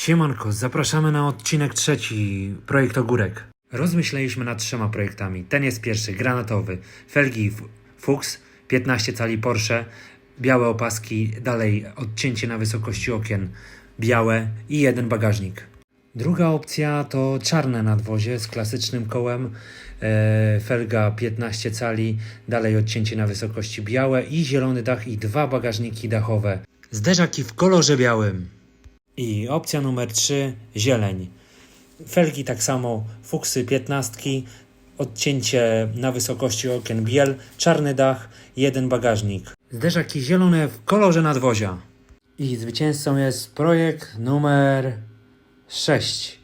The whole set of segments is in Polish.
Siemanko, zapraszamy na odcinek trzeci, projekt Ogórek. Rozmyśleliśmy nad trzema projektami. Ten jest pierwszy, granatowy. Felgi Fuchs, 15 cali Porsche, białe opaski, dalej odcięcie na wysokości okien, białe i jeden bagażnik. Druga opcja to czarne nadwozie z klasycznym kołem, e, felga 15 cali, dalej odcięcie na wysokości białe i zielony dach i dwa bagażniki dachowe. Zderzaki w kolorze białym. I opcja numer 3 zieleń. Felgi tak samo, fuksy 15, odcięcie na wysokości okien biel, czarny dach, jeden bagażnik. Zderzaki zielone w kolorze nadwozia. I zwycięzcą jest projekt numer 6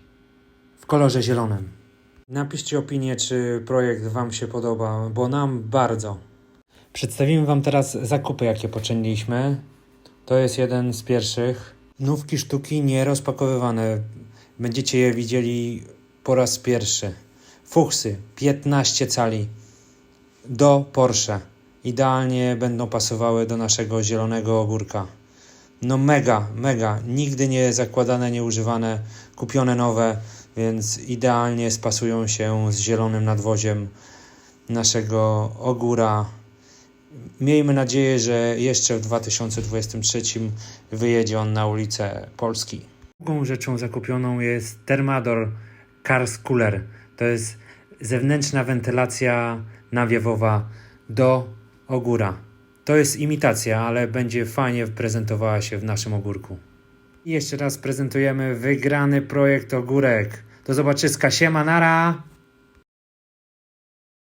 w kolorze zielonym. Napiszcie opinię, czy projekt Wam się podoba, bo nam bardzo. Przedstawimy Wam teraz zakupy, jakie poczyniliśmy. To jest jeden z pierwszych. Nówki sztuki nierozpakowywane. Będziecie je widzieli po raz pierwszy. Fuchsy 15 cali do Porsche. Idealnie będą pasowały do naszego zielonego ogórka. No mega, mega. Nigdy nie zakładane, nieużywane, kupione nowe, więc idealnie spasują się z zielonym nadwoziem naszego ogóra. Miejmy nadzieję, że jeszcze w 2023 wyjedzie on na ulicę Polski. Drugą rzeczą zakupioną jest Thermador Cars Cooler. To jest zewnętrzna wentylacja nawiewowa do ogóra. To jest imitacja, ale będzie fajnie prezentowała się w naszym ogórku. I jeszcze raz prezentujemy wygrany projekt ogórek. Do zobaczyska, siema, nara!